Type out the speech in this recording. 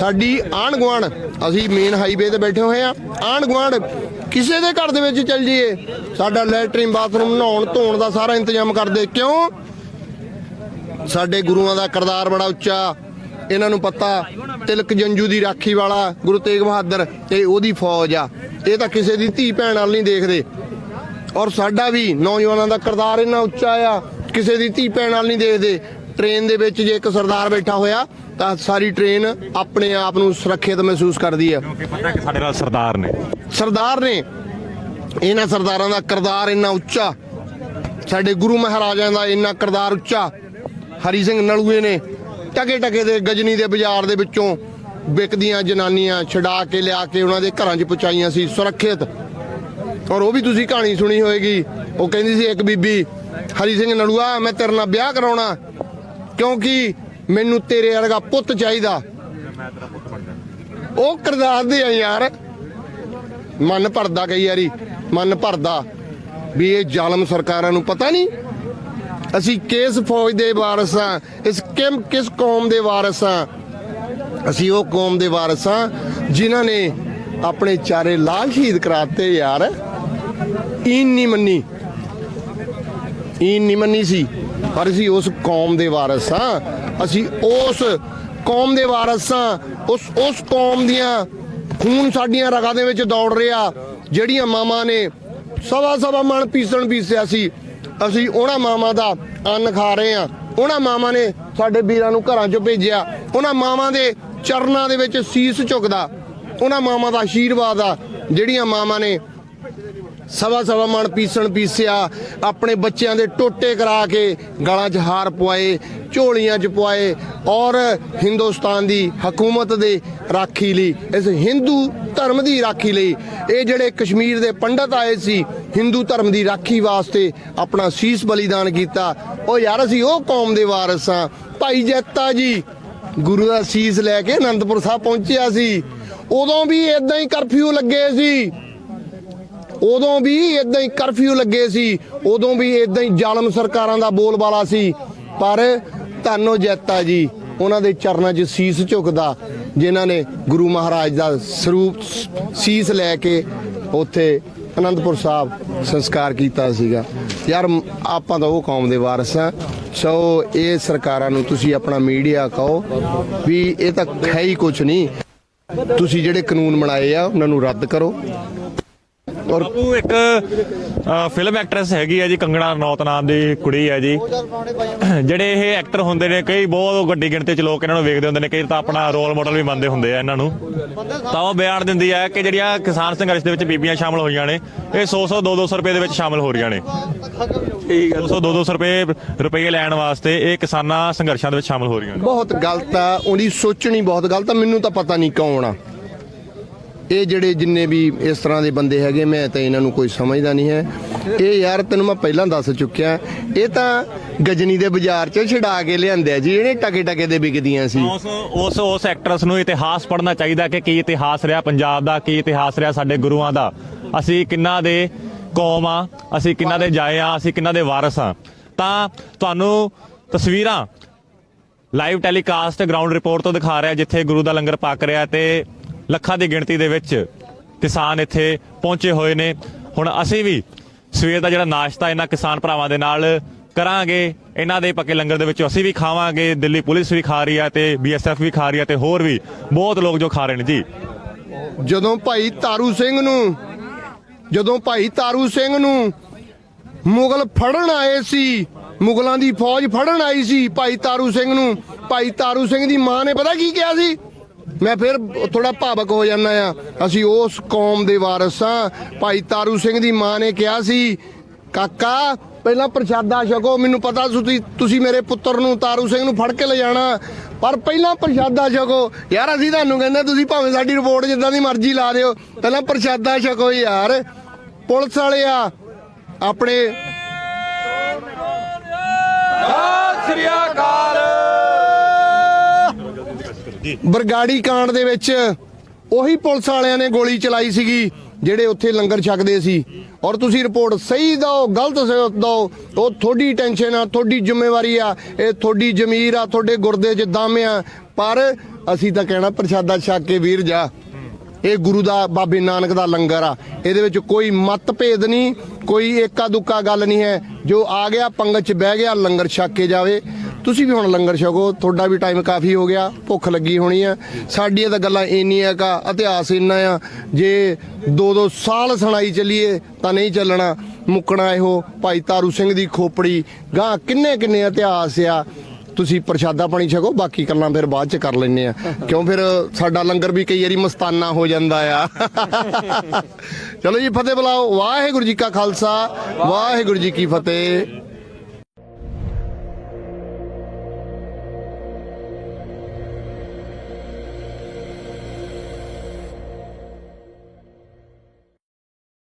ਸਾਡੀ ਆਂਢ ਗੁਆਂਢ, ਅਸੀਂ ਮੇਨ ਹਾਈਵੇ ਤੇ ਬੈਠੇ ਹੋਏ ਆ ਆਂਢ ਗੁਆਂਢ, ਕਿਸੇ ਦੇ ਘਰ ਦੇ ਵਿੱਚ ਚੱਲ ਜਾਈਏ। ਸਾਡਾ ਲੈਟਰਿਨ, ਬਾਥਰੂਮ ਨਹਾਉਣ ਧੋਣ ਦਾ ਸਾਰਾ ਇੰਤਜ਼ਾਮ ਕਰਦੇ। ਕਿਉਂ? ਸਾਡੇ ਗੁਰੂਆਂ ਦਾ ਕਰਤਾਰ ਬੜਾ ਉੱਚਾ। ਇਹਨਾਂ ਨੂੰ ਪਤਾ, ਤਿਲਕ ਜੰਜੂ ਦੀ ਰਾਖੀ ਵਾਲਾ ਗੁਰੂ ਤੇਗ ਬਹਾਦਰ ਤੇ ਉਹਦੀ ਫੌਜ ਆ। ਇਹ ਤਾਂ ਕਿਸੇ ਦੀ ਧੀ ਭੈਣ ਨਾਲ ਨਹੀਂ ਦੇਖਦੇ। ਔਰ ਸਾਡਾ ਵੀ ਨੌਜਵਾਨਾਂ ਦਾ ਕਰਤਾਰ ਇੰਨਾ ਉੱਚਾ ਆ, ਕਿਸੇ ਦੀ ਧੀ ਭੈਣ ਨਾਲ ਨਹੀਂ ਦੇਖਦੇ। ਟ੍ਰੇਨ ਦੇ ਵਿੱਚ ਜੇ ਇੱਕ ਸਰਦਾਰ ਬੈਠਾ ਹੋਇਆ ਤਾਂ ਸਾਰੀ ਟ੍ਰੇਨ ਆਪਣੇ ਆਪ ਨੂੰ ਸੁਰੱਖਿਅਤ ਮਹਿਸੂਸ ਕਰਦੀ ਆ। ਕਿਉਂਕਿ ਪਤਾ ਕਿ ਸਾਡੇ ਨਾਲ ਸਰਦਾਰ ਨੇ। ਸਰਦਾਰ ਨੇ। ਇਹਨਾਂ ਸਰਦਾਰਾਂ ਦਾ ਕਰਤਾਰ ਇੰਨਾ ਉੱਚਾ। ਸਾਡੇ ਗੁਰੂ ਮਹਾਰਾਜਾਂ ਦਾ ਇੰਨਾ ਕਰਤਾਰ ਉੱਚਾ। ਹਰੀ ਸਿੰਘ ਨਲੂਏ ਨੇ ਟਕੇ ਟਕੇ ਦੇ ਗਜਨੀ ਦੇ ਬਾਜ਼ਾਰ ਦੇ ਵਿੱਚੋਂ ਵਿਕਦੀਆਂ ਜਨਾਨੀਆਂ ਛਡਾ ਕੇ ਲਿਆ ਕੇ ਉਹਨਾਂ ਦੇ ਘਰਾਂ 'ਚ ਪਹੁੰਚਾਈਆਂ ਸੀ ਸੁਰੱਖਿਅਤ। ਔਰ ਉਹ ਵੀ ਤੁਸੀਂ ਕਹਾਣੀ ਸੁਣੀ ਹੋਏਗੀ। ਉਹ ਕਹਿੰਦੀ ਸੀ ਇੱਕ ਬੀਬੀ ਹਰੀ ਸਿੰਘ ਨਲੂਆ ਮੈਂ ਤੇਰੇ ਨਾਲ ਵਿਆਹ ਕਰਾਉਣਾ। ਕਿਉਂਕਿ ਮੈਨੂੰ ਤੇਰੇ ਵਰਗਾ ਪੁੱਤ ਚਾਹੀਦਾ। ਉਹ ਕਰਦਾਰ ਦੇ ਆ ਯਾਰ। ਮਨ ਭਰਦਾ ਕਈ ਵਾਰੀ, ਮਨ ਭਰਦਾ। ਵੀ ਇਹ ਜ਼ਾਲਮ ਸਰਕਾਰਾਂ ਨੂੰ ਪਤਾ ਨਹੀਂ। ਅਸੀਂ ਕਿਸ ਫੌਜ ਦੇ ਵਾਰਸ ਹਾਂ, ਇਸ ਕਿਮ ਕਿਸ ਕੌਮ ਦੇ ਵਾਰਿਸ ਹਾਂ। ਅਸੀਂ ਉਹ ਕੌਮ ਦੇ ਵਾਰਸ ਹਾਂ, ਜਿਨ੍ਹਾਂ ਨੇ ਆਪਣੇ ਚਾਰੇ ਲਾਲ ਸ਼ਹੀਦ ਕਰਾਤੇ ਯਾਰ। ਈਨ ਨਹੀਂ ਮੰਨੀ। ਈਨ ਨਹੀਂ ਮੰਨੀ ਸੀ, ਪਰ ਅਸੀਂ ਉਸ ਕੌਮ ਦੇ ਵਾਰਸ ਹਾਂ। ਅਸੀਂ ਉਸ ਕੌਮ ਦੇ ਵਾਰਸ ਹਾਂ। ਉਸ ਉਸ ਕੌਮ ਦੀਆਂ ਖੂਨ ਸਾਡੀਆਂ ਰਗਾਂ ਦੇ ਵਿੱਚ ਦੌੜ ਰਿਹਾ। ਜਿਹੜੀਆਂ ਮਾਵਾਂ ਨੇ ਸਵਾ ਸਵਾ ਮਨ ਪੀਸਣ ਪੀਸਿਆ ਸੀ, ਅਸੀਂ ਉਹਨਾਂ ਮਾਵਾਂ ਦਾ ਅੰਨ ਖਾ ਰਹੇ ਹਾਂ। ਉਹਨਾਂ ਮਾਵਾਂ ਨੇ ਸਾਡੇ ਵੀਰਾਂ ਨੂੰ ਘਰਾਂ 'ਚੋਂ ਭੇਜਿਆ। ਉਹਨਾਂ ਮਾਵਾਂ ਦੇ ਚਰਨਾਂ ਦੇ ਵਿੱਚ ਸੀਸ ਝੁਕਦਾ। ਉਹਨਾਂ ਮਾਵਾਂ ਦਾ ਆਸ਼ੀਰਵਾਦ ਆ। ਜਿਹੜੀਆਂ ਮਾਵਾਂ ਨੇ ਸਵਾ ਸਵਾ ਮਣ ਪੀਸਣ ਪੀਸਿਆ, ਆਪਣੇ ਬੱਚਿਆਂ ਦੇ ਟੋਟੇ ਕਰਾ ਕੇ ਗਲਾਂ 'ਚ ਹਾਰ ਪਵਾਏ ਝੋਲੀਆਂ 'ਚ ਪਵਾਏ ਔਰ ਹਿੰਦੁਸਤਾਨ ਦੀ ਹਕੂਮਤ ਦੇ ਰਾਖੀ ਲਈ, ਇਸ ਹਿੰਦੂ ਧਰਮ ਦੀ ਰਾਖੀ ਲਈ, ਇਹ ਜਿਹੜੇ ਕਸ਼ਮੀਰ ਦੇ ਪੰਡਤ ਆਏ ਸੀ, ਹਿੰਦੂ ਧਰਮ ਦੀ ਰਾਖੀ ਵਾਸਤੇ ਆਪਣਾ ਸੀਸ ਬਲੀਦਾਨ ਕੀਤਾ, ਉਹ ਯਾਰ ਅਸੀਂ ਉਹ ਕੌਮ ਦੇ ਵਾਰਸ ਹਾਂ। ਭਾਈ ਜੈਤਾ ਜੀ, ਗੁਰੂ ਦਾ ਸੀਸ ਲੈ ਕੇ ਅਨੰਦਪੁਰ ਸਾਹਿਬ ਪਹੁੰਚਿਆ ਸੀ, ਉਦੋਂ ਵੀ ਇਦਾਂ ਹੀ ਕਰਫਿਊ ਲੱਗੇ ਸੀ। ਉਦੋਂ ਵੀ ਇਦਾਂ ਹੀ ਕਰਫਿਊ ਲੱਗੇ ਸੀ, ਉਦੋਂ ਵੀ ਇਦਾਂ ਹੀ ਜ਼ਾਲਮ ਸਰਕਾਰਾਂ ਦਾ ਬੋਲਬਾਲਾ ਸੀ। ਪਰ ਧੰਨੋ ਜੈਤਾ ਜੀ, ਉਹਨਾਂ ਦੇ ਚਰਨਾਂ 'ਚ ਸੀਸ ਝੁਕਦਾ, ਜਿਨ੍ਹਾਂ ਨੇ ਗੁਰੂ ਮਹਾਰਾਜ ਦਾ ਸਰੂਪ ਸੀਸ ਲੈ ਕੇ ਉੱਥੇ ਅਨੰਦਪੁਰ ਸਾਹਿਬ ਸੰਸਕਾਰ ਕੀਤਾ ਸੀਗਾ। ਯਾਰ, ਆਪਾਂ ਤਾਂ ਉਹ ਕੌਮ ਦੇ ਵਾਰਸ ਆ ਸੋ ਇਹ ਸਰਕਾਰਾਂ ਨੂੰ ਤੁਸੀਂ ਆਪਣਾ ਮੀਡੀਆ ਕਹੋ ਵੀ ਇਹ ਤਾਂ ਹੈ ਹੀ ਕੁਝ ਨਹੀਂ। ਤੁਸੀਂ ਜਿਹੜੇ ਕਾਨੂੰਨ ਬਣਾਏ ਆ, ਉਹਨਾਂ ਨੂੰ ਰੱਦ ਕਰੋ। ਔਰ ਬਾਪੂ ਇੱਕ ਫਿਲਮ ਐਕਟਰੈਸ ਹੈਗੀ ਹੈ ਜੀ ਕੰਗਣਾ ਰਣੌਤ ਨਾਮ ਦੀ ਕੁੜੀ ਹੈ ਜੀ। ਜਿਹੜੇ ਇਹ ਐਕਟਰ ਹੁੰਦੇ ਨੇ ਕਈ ਬਹੁਤ ਵੱਡੀ ਗਿਣਤੀ ਚ ਲੋਕ ਇਹਨਾਂ ਨੂੰ ਵੇਖਦੇ ਹੁੰਦੇ ਨੇ ਕਈ ਤਾਂ ਆਪਣਾ ਰੋਲ ਮਾਡਲ ਵੀ ਮੰਨਦੇ ਹੁੰਦੇ ਆ ਇਹਨਾਂ ਨੂੰ। ਤਾਂ ਉਹ ਬਿਆਨ ਦਿੰਦੀ ਹੈ ਕਿ ਜਿਹੜੀਆਂ ਕਿਸਾਨ ਸੰਘਰਸ਼ ਦੇ ਵਿੱਚ ਬੀਬੀਆਂ ਸ਼ਾਮਲ ਹੋਈਆਂ ਨੇ ਇਹ 100 100 200 ਰੁਪਏ ਦੇ ਵਿੱਚ ਸ਼ਾਮਲ ਹੋ ਰਹੀਆਂ ਨੇ। ਠੀਕ ਹੈ 200 200 ਰੁਪਏ ਰੁਪਏ ਲੈਣ ਵਾਸਤੇ ਇਹ ਕਿਸਾਨਾਂ ਸੰਘਰਸ਼ਾਂ ਦੇ ਵਿੱਚ ਸ਼ਾਮਲ ਹੋ ਰਹੀਆਂ ਨੇ। ਬਹੁਤ ਗਲਤ ਆ ਉਹਦੀ ਸੋਚਣੀ ਬਹੁਤ ਗਲਤ ਆ ਮੈਨੂੰ ਤਾਂ ਪਤਾ ਨਹੀਂ ਕੌਣ ਆ। ਇਹ ਜਿਹੜੇ ਜਿੰਨੇ ਵੀ ਇਸ ਤਰ੍ਹਾਂ ਦੇ ਬੰਦੇ ਹੈਗੇ, ਮੈਂ ਤਾਂ ਇਹਨਾਂ ਨੂੰ ਕੋਈ ਸਮਝਦਾ ਨਹੀਂ ਹੈ। ਇਹ ਯਾਰ, ਤੈਨੂੰ ਮੈਂ ਪਹਿਲਾਂ ਦੱਸ ਚੁੱਕਿਆ, ਇਹ ਤਾਂ ਗਜਨੀ ਦੇ ਬਾਜ਼ਾਰ 'ਚ ਛਡਾ ਕੇ ਲਿਆਂਦੇ ਆ ਜੀ, ਇਹਨੇ ਟਕੇ ਟਕੇ ਦੇ ਵਿਕਦੀਆਂ ਸੀ। ਉਸ ਉਸ ਉਸ ਐਕਟਰਸ ਨੂੰ ਇਤਿਹਾਸ ਪੜ੍ਹਨਾ ਚਾਹੀਦਾ ਕਿ ਕੀ ਇਤਿਹਾਸ ਰਿਹਾ ਪੰਜਾਬ ਦਾ, ਕੀ ਇਤਿਹਾਸ ਰਿਹਾ ਸਾਡੇ ਗੁਰੂਆਂ ਦਾ। ਅਸੀਂ ਕਿੰਨਾ ਦੇ ਕੌਮ ਆ, ਅਸੀਂ ਕਿੰਨਾ ਦੇ ਜਾਏ ਆ, ਅਸੀਂ ਕਿੰਨਾ ਦੇ ਵਾਰਸ ਆ। ਤਾਂ ਤੁਹਾਨੂੰ ਤਸਵੀਰਾਂ ਲਾਈਵ ਟੈਲੀਕਾਸਟ ਗਰਾਊਂਡ ਰਿਪੋਰਟ ਤੋਂ ਦਿਖਾ ਰਿਹਾ, ਜਿੱਥੇ ਗੁਰੂ ਦਾ ਲੰਗਰ ਪੱਕ ਰਿਹਾ ਤੇ ਲੱਖਾਂ ਦੀ ਗਿਣਤੀ ਦੇ ਵਿੱਚ ਕਿਸਾਨ ਇੱਥੇ ਪਹੁੰਚੇ ਹੋਏ ਨੇ। ਹੁਣ ਅਸੀਂ ਵੀ ਸਵੇਰ ਦਾ ਜਿਹੜਾ ਨਾਸ਼ਤਾ ਇਹਨਾਂ ਕਿਸਾਨ ਭਰਾਵਾਂ ਦੇ ਨਾਲ ਕਰਾਂਗੇ। ਇਹਨਾਂ ਦੇ ਪੱਕੇ ਲੰਗਰ ਦੇ ਵਿੱਚ ਅਸੀਂ ਵੀ ਖਾਵਾਂਗੇ। ਦਿੱਲੀ ਪੁਲਿਸ ਵੀ ਖਾ ਰਹੀ ਹੈ ਤੇ ਬੀਐਸਐਫ ਵੀ ਖਾ ਰਹੀ ਹੈ ਤੇ ਹੋਰ ਵੀ ਬਹੁਤ ਲੋਕ ਜੋ ਖਾ ਰਹੇ ਨੇ। ਜੀ। ਜਦੋਂ ਭਾਈ ਤਾਰੂ ਸਿੰਘ ਨੂੰ, ਜਦੋਂ ਭਾਈ ਤਾਰੂ ਸਿੰਘ ਨੂੰ ਮੁਗਲ ਫੜਨ ਆਏ ਸੀ, ਮੁਗਲਾਂ ਦੀ ਫੌਜ ਫੜਨ ਆਈ ਸੀ, ਭਾਈ ਤਾਰੂ ਸਿੰਘ ਨੂੰ, ਭਾਈ ਤਾਰੂ ਸਿੰਘ ਦੀ ਮਾਂ ਨੇ ਪਤਾ ਕੀ ਕਿਹਾ ਸੀ? ਮੈਂ ਫਿਰ ਥੋੜਾ ਭਾਵਕ ਹੋ ਜਾਂਦਾ ਆ ਅਸੀਂ ਉਸ ਕੌਮ ਦੇ ਵਾਰਸ ਹਾਂ। ਭਾਈ ਤਾਰੂ ਸਿੰਘ ਦੀ ਮਾਂ ਨੇ ਕਿਹਾ ਸੀ, ਕਾਕਾ, ਪਹਿਲਾਂ ਪ੍ਰਸ਼ਾਦਾ ਛਕੋ। ਮੈਨੂੰ ਪਤਾ ਤੁਸੀਂ ਤੁਸੀਂ ਮੇਰੇ ਪੁੱਤਰ ਨੂੰ ਤਾਰੂ ਸਿੰਘ ਨੂੰ ਫੜ ਕੇ ਲੈ ਜਾਣਾ। ਪਰ ਪਹਿਲਾਂ ਪ੍ਰਸ਼ਾਦਾ ਛਕੋ। ਯਾਰ, ਅਸੀਂ ਤੁਹਾਨੂੰ ਕਹਿੰਦੇ, ਤੁਸੀਂ ਭਾਵੇਂ ਸਾਡੀ ਰਿਪੋਰਟ ਜਿੱਦਾਂ ਦੀ ਮਰਜ਼ੀ ਲਾ ਦਿਓ। ਪਹਿਲਾਂ ਪ੍ਰਸ਼ਾਦਾ ਛਕੋ ਯਾਰ। ਪੁਲਿਸ ਵਾਲੇ ਆ, ਆਪਣੇ ਸ੍ਰੀ ਅਕਾਲ। ਬਰਗਾੜੀ ਕਾਂਡ ਦੇ ਵਿੱਚ ਉਹੀ ਪੁਲਿਸ ਵਾਲਿਆਂ ਨੇ ਗੋਲੀ ਚਲਾਈ ਸੀਗੀ, ਜਿਹੜੇ ਉੱਥੇ ਲੰਗਰ ਛਕਦੇ ਸੀ। ਔਰ ਤੁਸੀਂ ਰਿਪੋਰਟ ਸਹੀ ਦਿਓ, ਗਲਤ ਸ- ਦਿਓ, ਉਹ ਤੁਹਾਡੀ ਟੈਨਸ਼ਨ ਆ, ਤੁਹਾਡੀ ਜ਼ਿੰਮੇਵਾਰੀ ਆ, ਇਹ ਤੁਹਾਡੀ ਜ਼ਮੀਰ ਆ, ਤੁਹਾਡੇ ਗੁਰਦੇ 'ਚ ਦਮ ਆ। ਪਰ ਅਸੀਂ ਤਾਂ ਕਹਿਣਾ ਪ੍ਰਸ਼ਾਦਾ ਛਕ ਕੇ ਵੀਰ ਜਾ, ਇਹ ਗੁਰੂ ਦਾ, ਬਾਬੇ ਨਾਨਕ ਦਾ ਲੰਗਰ ਆ। ਇਹਦੇ ਵਿੱਚ ਕੋਈ ਮਤਭੇਦ ਨਹੀਂ, ਕੋਈ ਏਕਾ ਦੁੱਕਾ ਗੱਲ ਨਹੀਂ ਹੈ। ਜੋ ਆ ਗਿਆ, ਪੰਗਤ ਚ ਬਹਿ ਗਿਆ, ਲੰਗਰ ਛਕ ਕੇ ਜਾਵੇ। ਤੁਸੀਂ ਵੀ ਹੁਣ ਲੰਗਰ ਛਕੋ, ਤੁਹਾਡਾ ਵੀ ਟਾਈਮ ਕਾਫੀ ਹੋ ਗਿਆ, ਭੁੱਖ ਲੱਗੀ ਹੋਣੀ ਆ। ਸਾਡੀਆਂ ਤਾਂ ਗੱਲਾਂ ਇੰਨੀਆਂ ਕਾ ਇਤਿਹਾਸ ਇੰਨਾ ਆ, ਜੇ ਦੋ ਦੋ ਸਾਲ ਸੁਣਾਈ ਚੱਲੀਏ ਤਾਂ ਨਹੀਂ ਚੱਲਣਾ। ਮੁੱਕਣਾ ਇਹੋ ਭਾਈ ਤਾਰੂ ਸਿੰਘ ਦੀ ਖੋਪੜੀ ਗਾਂ ਕਿੰਨੇ ਕਿੰਨੇ ਇਤਿਹਾਸ ਆ। ਤੁਸੀਂ ਪ੍ਰਸ਼ਾਦਾ ਪਾਣੀ ਛਕੋ, ਬਾਕੀ ਗੱਲਾਂ ਫਿਰ ਬਾਅਦ ਚ ਕਰ ਲੈਨੇ ਆ। ਕਿਉਂ ਫਿਰ ਸਾਡਾ ਲੰਗਰ ਵੀ ਕਈ ਵਾਰੀ ਮਸਤਾਨਾ ਹੋ ਜਾਂਦਾ ਆ। ਚਲੋ ਜੀ, ਫਤਿਹ ਬੁਲਾਓ। ਵਾਹਿਗੁਰੂ ਜੀ ਕਾ ਖਾਲਸਾ, ਵਾਹਿਗੁਰੂ ਜੀ ਕੀ ਫਤਿਹ।